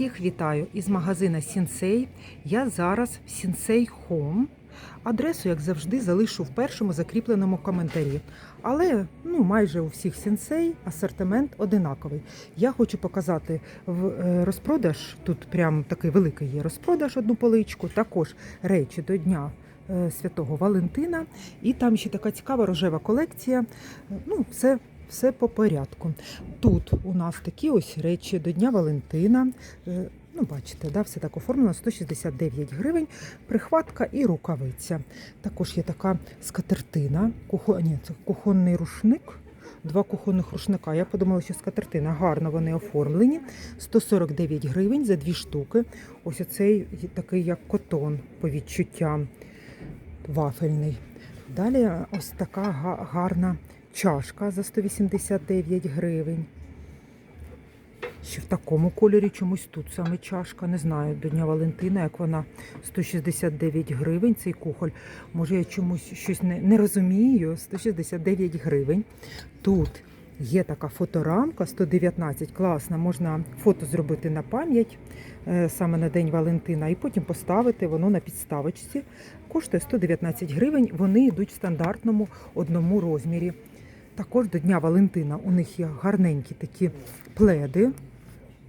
Всіх вітаю із магазина Сінсей. Я зараз в Сінсей Home. Адресу, як завжди, залишу в першому закріпленому коментарі. Але ну, майже у всіх сінсей асортимент одинаковий. Я хочу показати в е, розпродаж. Тут прям такий великий є розпродаж, одну поличку. Також речі до дня е, Святого Валентина. І там ще така цікава рожева колекція. Е, Ну, все, все по порядку. Тут у нас такі ось речі до Дня Валентина. Е, Ну, бачите, да, все так оформлено 169 гривень, прихватка і рукавиця. Також є така скатертина, кухо... Ні, це кухонний рушник. Два кухонних рушника. Я подумала, що скатертина. Гарно вони оформлені. 149 гривень за дві штуки. Ось оцей такий, як котон по відчуттям вафельний. Далі ось така гарна чашка за 189 гривень. Ще в такому кольорі чомусь тут саме чашка. Не знаю до Дня Валентина, як вона 169 гривень. Цей кухоль. Може, я чомусь щось не, не розумію. 169 гривень. Тут є така фоторамка 119. Класна. Можна фото зробити на пам'ять саме на День Валентина, і потім поставити воно на підставочці. Коштує 119 гривень. Вони йдуть в стандартному одному розмірі. Також до Дня Валентина у них є гарненькі такі пледи.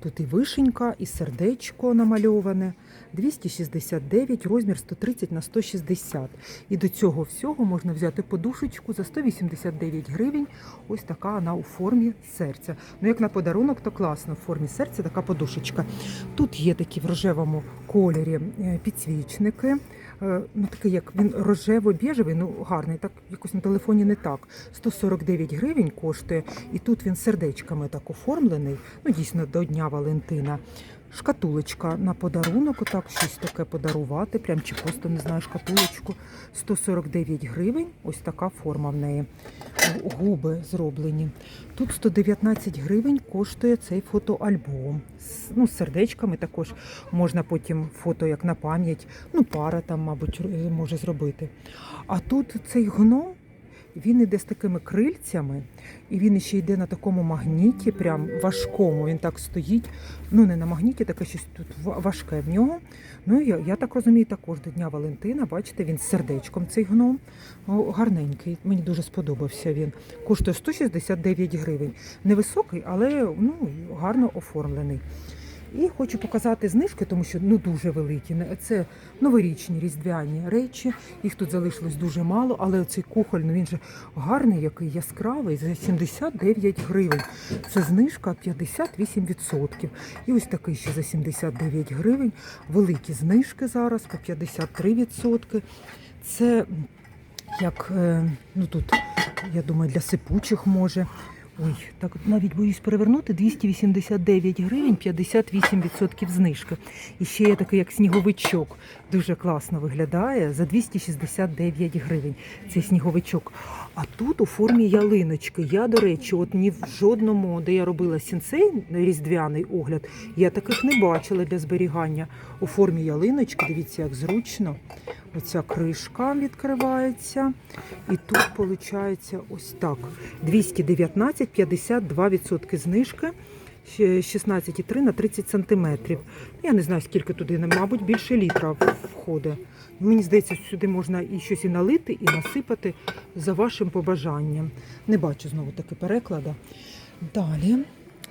Тут і вишенька, і сердечко намальоване. 269, розмір 130 на 160. І до цього всього можна взяти подушечку за 189 гривень. Ось така вона у формі серця. Ну, як на подарунок, то класно. В формі серця така подушечка. Тут є такі в рожевому кольорі е, підсвічники. Е, Ну, такий, як він рожево-біжевий, ну гарний, так якось на телефоні не так. 149 гривень коштує, і тут він сердечками так оформлений. Ну, дійсно, до Дня Валентина. Шкатулочка на подарунок, отак щось таке подарувати, прям чи просто не знаю шкатулочку. 149 гривень, ось така форма в неї. Губи зроблені. Тут 119 гривень коштує цей фотоальбом. Ну, з сердечками також можна потім фото як на пам'ять. Ну, пара там, мабуть, може зробити. А тут цей гном. Він іде з такими крильцями, і він ще йде на такому магніті, прям важкому. Він так стоїть. Ну, не на магніті, таке щось тут важке в нього. Ну, я, я так розумію, також до Дня Валентина. Бачите, він з сердечком цей гном. О, гарненький. Мені дуже сподобався він. Коштує 169 гривень. Невисокий, але ну, гарно оформлений. І хочу показати знижки, тому що ну дуже великі. Це новорічні різдвяні речі. Їх тут залишилось дуже мало, але цей кухоль, ну він же гарний, який яскравий, за 79 гривень. Це знижка 58%. І ось такий ще за 79 гривень. Великі знижки зараз по 53%. Це як е, ну тут, я думаю, для сипучих може. Ой, так навіть боюсь перевернути 289 гривень, 58% знижки. І ще є такий як сніговичок. Дуже класно виглядає за 269 гривень. Цей сніговичок. А тут у формі ялиночки. Я, до речі, от ні в жодному, де я робила сінцей різдвяний огляд, я таких не бачила для зберігання. У формі ялиночки. Дивіться, як зручно. Оця кришка відкривається. І тут виходить ось так. 219, 52% знижки. ще 16,3 на 30 сантиметрів. Я не знаю, скільки туди, мабуть, більше літра входить. Мені здається, сюди можна і щось і налити, і насипати за вашим побажанням. Не бачу знову таки переклада. Далі.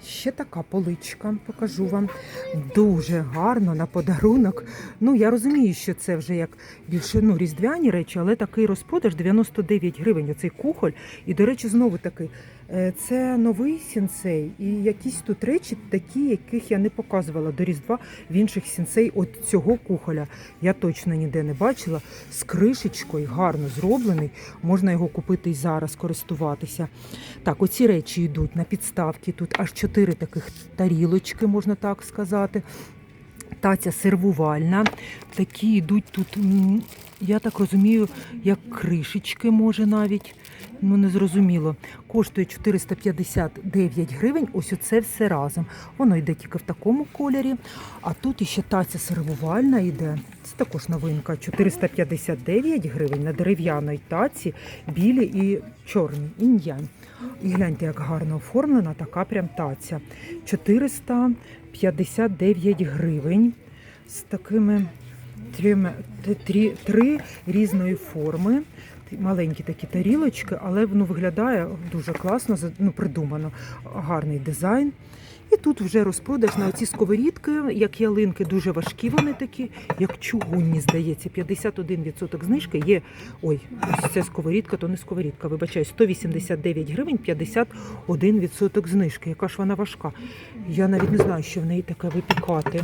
Ще така поличка, покажу вам. Дуже гарно на подарунок. Ну, я розумію, що це вже як більше ну, різдвяні речі, але такий розпродаж 99 гривень. Оцей кухоль. І, до речі, знову таки, е, це новий сінсей. І якісь тут речі такі, яких я не показувала до Різдва в інших сінсей. От цього кухоля я точно ніде не бачила. З кришечкою гарно зроблений. Можна його купити і зараз користуватися. Так, оці речі йдуть на підставки. Тут аж чотири таких тарілочки, можна так сказати. Таця сервувальна. Такі йдуть тут, я так розумію, як кришечки, може навіть. Ну, не зрозуміло. Коштує 459 гривень. Ось оце все разом. Воно йде тільки в такому кольорі. А тут іще таця сервувальна йде. Це також новинка. 459 гривень на дерев'яній таці, білі і чорні, інь-янь. І гляньте, як гарно оформлена така прям таця. 459 гривень з такими трьома- три, три різної форми. Маленькі такі тарілочки, але воно виглядає дуже класно, ну, придумано. Гарний дизайн. І тут вже розпродаж на оці сковорідки, як ялинки, дуже важкі вони такі, як чугунні, здається. 51% знижки є. Ой, ось це сковорідка, то не сковорідка. Вибачаю, 189 гривень, 51% знижки. Яка ж вона важка. Я навіть не знаю, що в неї таке випікати.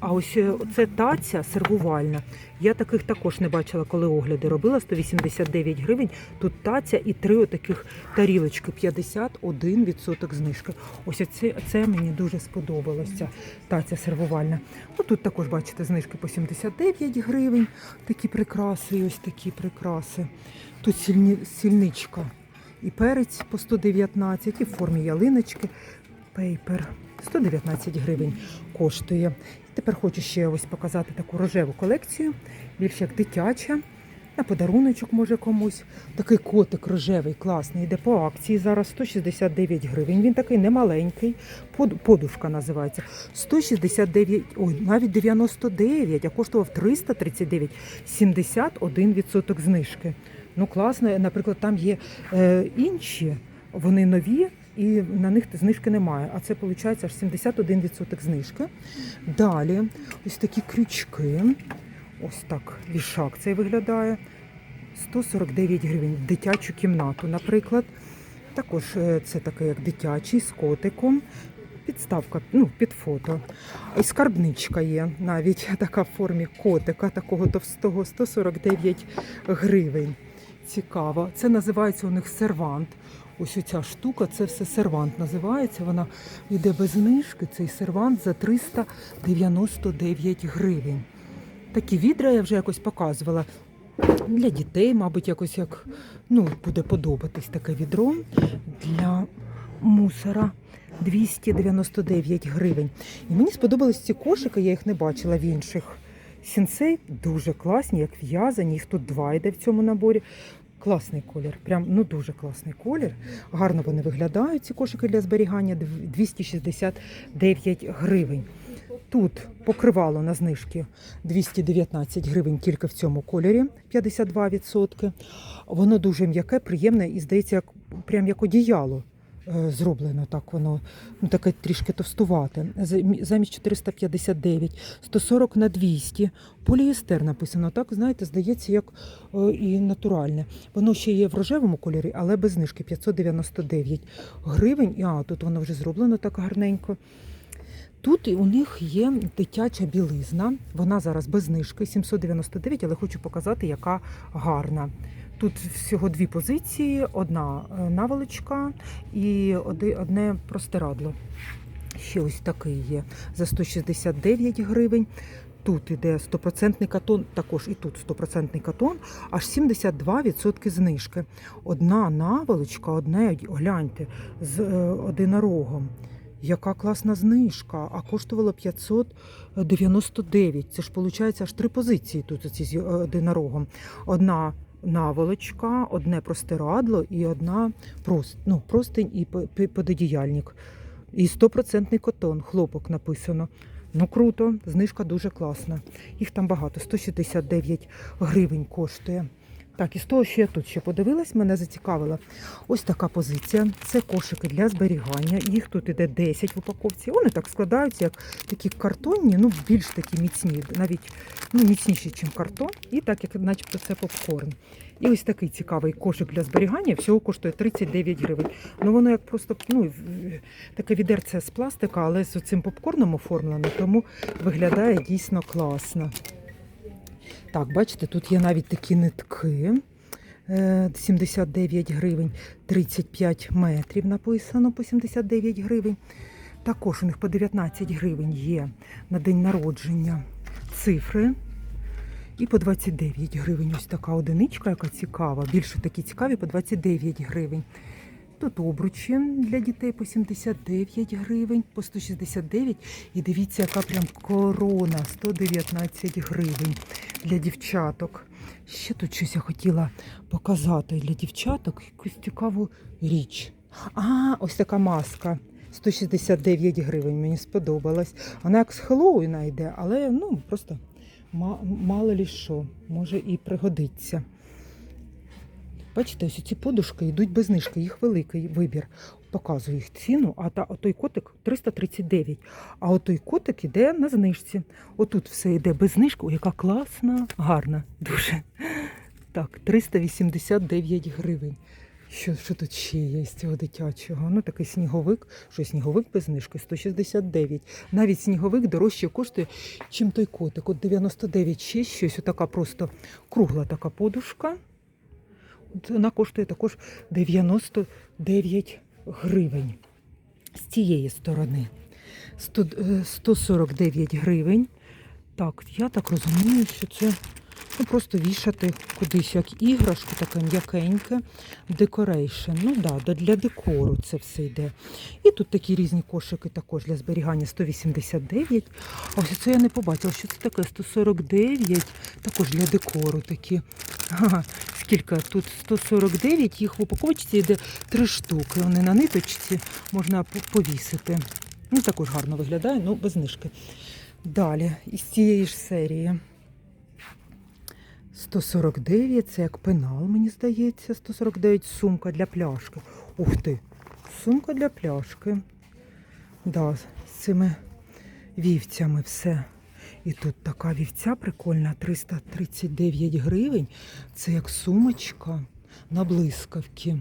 А ось е, це таця сервувальна. Я таких також не бачила, коли огляди робила. 189 гривень. Тут таця і три отаких тарілочки. 51% знижки. Ось це, це мені дуже сподобалося. Таця сервувальна. Ну, тут також бачите знижки по 79 гривень. Такі прикраси, ось такі прикраси. Тут сільні, сільничка. І перець по 119, і в формі ялиночки. Пейпер 119 гривень коштує. Тепер хочу ще ось показати таку рожеву колекцію, більш як дитяча. На подаруночок може комусь. Такий котик рожевий, класний, йде по акції. Зараз 169 гривень. Він такий немаленький. Подушка називається. 169, ой, навіть 99, а коштував 339, 71% знижки. Ну класно, наприклад, там є е, інші, вони нові. І на них знижки немає. А це виходить аж 71% знижки. Далі ось такі крючки. Ось так вішак цей виглядає. 149 гривень в дитячу кімнату, наприклад. Також е, це таке як дитячий з котиком. Підставка ну, під фото. І скарбничка є навіть така в формі котика, такого товстого 149 гривень. Цікаво. Це називається у них сервант. Ось оця штука, це все сервант називається. Вона йде без знижки. Цей сервант за 399 гривень. Такі відра я вже якось показувала. Для дітей, мабуть, якось як ну, буде подобатись таке відро для мусора. 299 гривень. І мені сподобались ці кошики, я їх не бачила в інших. Сінсей дуже класні, як в'язані. Їх тут два йде в цьому наборі. Класний колір, прям ну дуже класний колір. Гарно вони виглядають, ці кошики для зберігання 269 гривень. Тут покривало на знижки 219 гривень тільки в цьому кольорі, 52%. Воно дуже м'яке, приємне і здається, як прям як одіяло е, зроблено. Так воно ну, таке трішки товстувате. Замі- Замість 459, 140 на 200. Поліестер написано. Так, знаєте, здається, як е, і натуральне. Воно ще є в рожевому кольорі, але без знижки 599 гривень. А, тут воно вже зроблено так гарненько. Тут у них є дитяча білизна. Вона зараз без знижки 799, але хочу показати, яка гарна. Тут всього дві позиції: одна е, наволочка і одне простирадло. Ще ось такий є за 169 гривень. Тут іде 100% катон, також і тут 100% катон, аж 72% знижки. Одна наволочка, одне, гляньте, з е, одинорогом. Яка класна знижка, а коштувало 599. Це ж виходить аж три позиції тут оці з е, одинорогом. Одна наволочка, одне простирадло і одна прост, ну, простинь і по- по- пододіяльник. І 100% котон, хлопок написано. Ну круто, знижка дуже класна. Їх там багато, 169 гривень коштує. Так, і з того, що я тут ще подивилась, мене зацікавила ось така позиція. Це кошики для зберігання. Їх тут іде 10 в упаковці. Вони так складаються, як такі картонні, ну більш такі міцні, навіть ну, міцніші, ніж картон. І так, як начебто це попкорн. І ось такий цікавий кошик для зберігання всього коштує 39 гривень. Ну воно як просто ну, таке відерце з пластика, але з цим попкорном оформлено, тому виглядає дійсно класно. Так, бачите, тут є навіть такі нитки. Е, 79 гривень, 35 метрів написано по 79 гривень. Також у них по 19 гривень є на день народження цифри. І по 29 гривень ось така одиничка, яка цікава. Більше такі цікаві по 29 гривень. Тут обручі для дітей по 79 гривень, по 169. І дивіться, яка прям корона 119 гривень для дівчаток. Ще тут щось я хотіла показати для дівчаток, якусь цікаву річ. А, ось така маска. 169 гривень. Мені сподобалась. Вона як з Хеллоуіна йде, але ну просто мало лі що, може і пригодиться. Бачите, ось ці подушки йдуть без знижки, їх великий вибір. Показую їх ціну, а та той котик 339. А отой котик іде на знижці. Отут все йде без знижки. Ой, яка класна, гарна, дуже. Так, 389 гривень. Що, що тут ще є з цього дитячого? Ну, такий сніговик. Що сніговик без знижки 169. Навіть сніговик дорожче коштує, чим той котик. От 99 ще щось. Отака просто кругла така подушка. Вона коштує також 99 гривень. З цієї сторони 100, е, 149 гривень. Так, я так розумію, що це ну, просто вішати кудись як іграшку, таке м'якеньке, декорейшн. Ну да, да, для декору це все йде. І тут такі різні кошики також для зберігання 189. А ось це я не побачила, що це таке 149, також для декору такі. Скільки тут 149, їх в упаковочці йде три штуки. Вони на ниточці можна по- повісити. Ну, також гарно виглядає, ну без знижки. Далі, із цієї ж серії. 149, це як пенал, мені здається. 149 сумка для пляшки. Ух ти! Сумка для пляшки. Да, з цими вівцями все. І тут така вівця прикольна, 339 гривень. Це як сумочка на блискавки.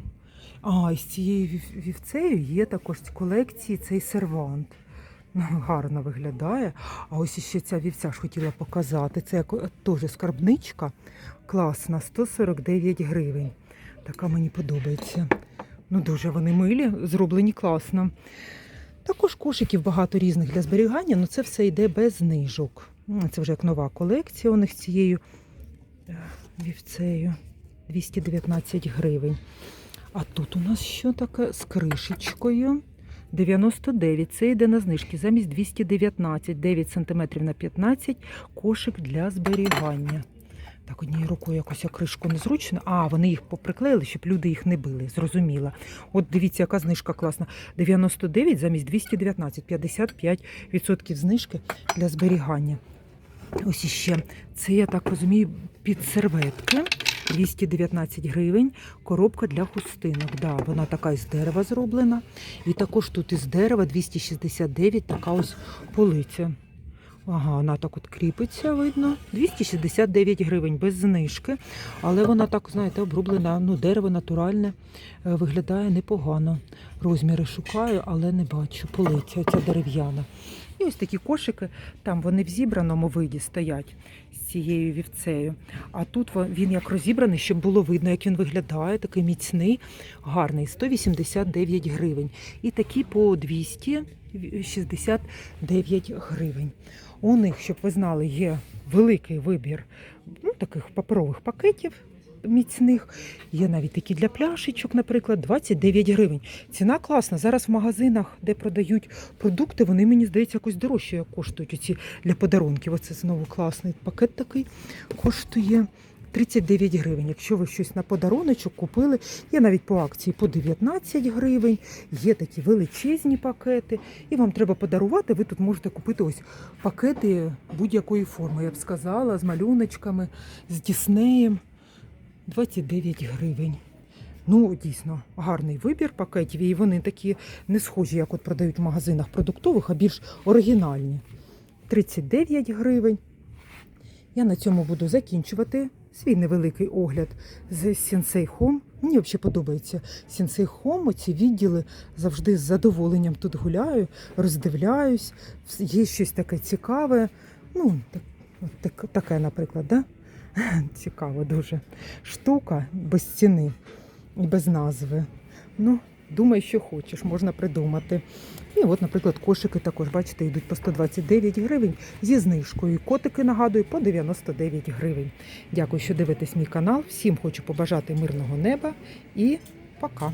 А, і з цією вівцею є також в колекції цей сервант. Ну, Гарно виглядає. А ось іще ця вівця ж хотіла показати. Це е, теж скарбничка. Класна, 149 гривень. Така мені подобається. Ну, дуже вони милі, зроблені класно. Також кошиків багато різних для зберігання, але це все йде без знижок. Це вже як нова колекція у них цією е, вівцею. 219 гривень. А тут у нас що таке з кришечкою? 99. Це йде на знижки замість 219, 9 см на 15 кошик для зберігання. Так, однією рукою якось кришку незручно. А, вони їх поприклеїли, щоб люди їх не били. Зрозуміла. От дивіться, яка знижка класна. 99 замість 219, 55% знижки для зберігання. Ось іще. Це, я так розумію, під серветки. 219 гривень, коробка для хустинок. Да, вона така із дерева зроблена. І також тут із дерева 269 така ось полиця. Ага, вона так от кріпиться, видно. 269 гривень без знижки. Але вона так, знаєте, обрублена, ну, дерево натуральне, е, виглядає непогано. Розміри шукаю, але не бачу. Полиця ця дерев'яна. І ось такі кошики, там вони в зібраному виді стоять з цією вівцею. А тут він як розібраний, щоб було видно, як він виглядає, такий міцний, гарний, 189 гривень. І такі по 269 гривень. У них, щоб ви знали, є великий вибір ну, таких паперових пакетів. Міцних є навіть такі для пляшечок, наприклад, 29 гривень. Ціна класна. Зараз в магазинах, де продають продукти, вони мені здається якось дорожче коштують оці для подарунків. Оце знову класний пакет такий коштує 39 гривень. Якщо ви щось на подаруночок купили, є навіть по акції по 19 гривень, є такі величезні пакети, і вам треба подарувати. Ви тут можете купити ось пакети будь-якої форми, я б сказала, з малюночками, з Діснеєм. 29 гривень. Ну, дійсно, гарний вибір пакетів, і вони такі не схожі, як от продають в магазинах продуктових, а більш оригінальні. 39 гривень. Я на цьому буду закінчувати свій невеликий огляд з Home. Мені взагалі подобається Sensei Home. Ці відділи завжди з задоволенням тут гуляю, роздивляюсь. Є щось таке цікаве. Ну, так, так, таке, наприклад, да? Цікаво дуже. Штука без ціни і без назви. Ну, думай, що хочеш, можна придумати. І от, наприклад, кошики також, бачите, йдуть по 129 гривень зі знижкою. Котики, нагадую, по 99 гривень. Дякую, що дивитесь мій канал. Всім хочу побажати мирного неба і пока.